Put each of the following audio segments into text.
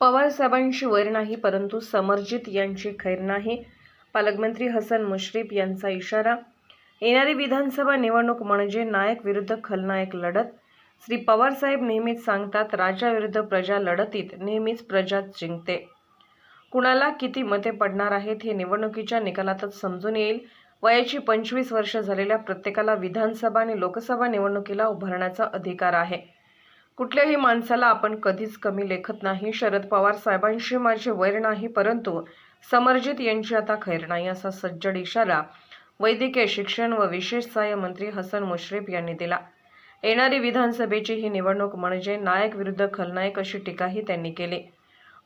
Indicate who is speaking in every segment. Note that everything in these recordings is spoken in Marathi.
Speaker 1: पवारसाहेबांशी वैर नाही परंतु समरजित यांची खैर नाही. पालकमंत्री हसन मुश्रीफ यांचा इशारा येणारी विधानसभा निवडणूक म्हणजे नायक विरुद्ध खलनायक लढत. श्री पवारसाहेब नेहमीच सांगतात राजाविरुद्ध प्रजा लढतीत नेहमीच प्रजा जिंकते. कुणाला किती मते पडणार आहेत हे निवडणुकीच्या निकालातच समजून येईल. वयाची पंचवीस वर्ष झालेल्या प्रत्येकाला विधानसभा आणि लोकसभा निवडणुकीला उभारण्याचा अधिकार आहे. कुठल्याही माणसाला आपण कधीच कमी लेखत नाही. शरद पवार साहेबांशी माझे वैर नाही परंतु समरजित यांची आता खैर नाही असा सज्जड इशारा वैद्यकीय शिक्षण व विशेष सहाय्य मंत्री हसन मुश्रीफ यांनी दिला. येणारी विधानसभेची ही निवडणूक म्हणजे नायक विरुद्ध खलनायक अशी टीकाही त्यांनी केली.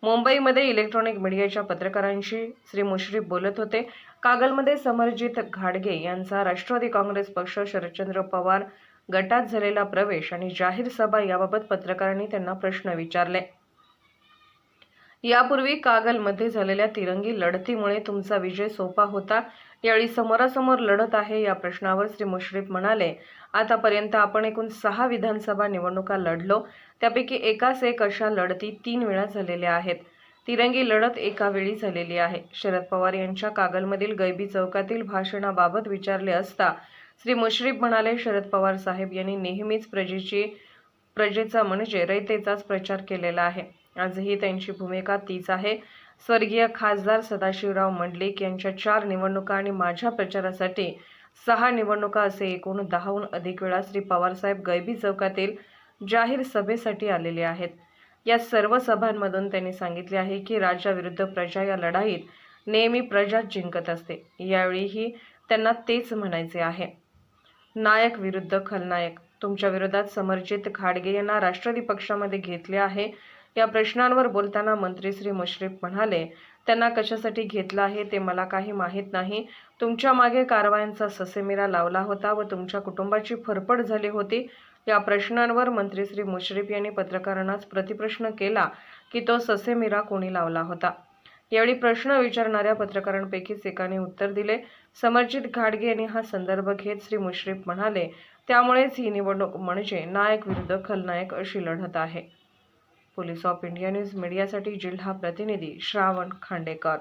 Speaker 1: मुंबईमध्ये इलेक्ट्रॉनिक मीडियाच्या पत्रकारांशी श्री मुश्रीफ बोलत होते. कागलमध्ये समरजित घाडगे यांचा राष्ट्रवादी काँग्रेस पक्ष शरदचंद्र पवार गटात झालेला प्रवेश आणि जाहीर सभा याबाबत पत्रकारांनी त्यांना प्रश्न विचारले. यापूर्वी कागलमध्ये झालेल्या तिरंगी लढतीमुळे तुमचा विजय सोपा होता. यावेळी समोरासमोर लढत आहे या प्रश्नावर श्री मुश्रीफ म्हणाले आतापर्यंत आपण एकूण सहा विधानसभा निवडणुका लढलो. त्यापैकी एकाच एक अशा लढती तीन वेळा झालेल्या आहेत. तिरंगी लढत एका वेळी झालेली आहे. शरद पवार यांच्या कागलमधील गैबी चौकातील भाषणाबाबत विचारले असता श्री मुश्रीफ म्हणाले शरद पवार साहेब यांनी नेहमीच प्रजेची प्रजेचा म्हणजे रयतेचाच प्रचार केलेला आहे. आजही त्यांची भूमिका तीच आहे. स्वर्गीय खासदार सदाशिवराव मंडलिक यांच्या चार निवडणुका आणि माझ्या प्रचारासाठी सहा निवडणुका असे एकूण दहाहून अधिक वेळा श्री पवारसाहेब गैबी चौकातील जाहीर सभेसाठी आलेले आहेत. या सर्व सभांमधून त्यांनी सांगितले आहे की राज्याविरुद्ध प्रजा या लढाईत नेहमी प्रजा जिंकत असते. यावेळीही त्यांना तेच म्हणायचे आहे. नायक विरुद्ध खलनायक. तुमच्या विरोधात समरजित खाडगे यांना राष्ट्रवादी पक्षामध्ये घेतले आहे. या प्रश्नांवर बोलताना मंत्री श्री मुश्रीफ म्हणाले त्यांना कशासाठी घेतलं आहे ते मला काही माहीत नाही. तुमच्या मागे कारवायांचा ससेमिरा लावला होता व तुमच्या कुटुंबाची फरफड झाली होती या प्रश्नांवर मंत्री श्री मुश्रीफ यांनी पत्रकारांनाच प्रतिप्रश्न केला की तो ससेमिरा कोणी लावला होता? यावेळी प्रश्न विचारणाऱ्या पत्रकारांपैकीच एकाने उत्तर दिले. समरजित घाडगे यांनी हा संदर्भ घेत श्री मुश्रीफ म्हणाले त्यामुळेच ही निवडणूक म्हणजे नायक विरुद्ध खलनायक अशी लढत आहे. पोलीस ऑफ इंडिया न्यूज मीडियासाठी जिल्हा प्रतिनिधी श्रावण खांडेकर.